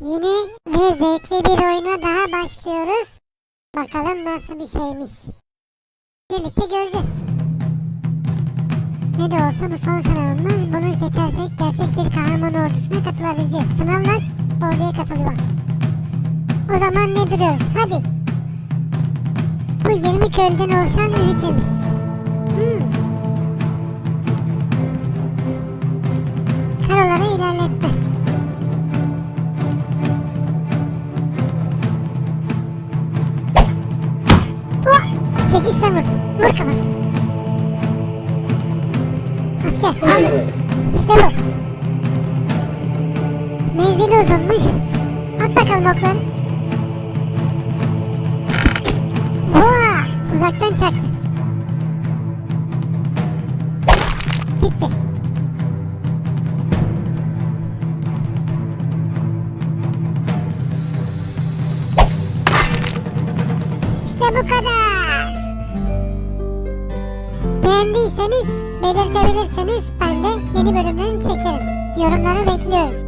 Yeni ve zevkli bir oyuna daha başlıyoruz. Bakalım nasıl bir şeymiş. Birlikte göreceğiz. Ne de olsa bu son sınavımız. Bunu geçersek gerçek bir kahraman ordusuna katılabileceğiz. Sınavlar orduya katılıyor. O zaman ne duruyoruz? Hadi. Bu 20 köylüden oluşan ünitemiz. Çekişle vur. Vur kafası. Asker saldır. İşte bu. Menzili uzunmuş. At bakalım okları. Oha! Uzaktan çaktı. Bitti. İşte bu kadar. Beğendiyseniz belirtebilirsiniz. Ben de yeni bölümlerini çekerim. Yorumları bekliyorum.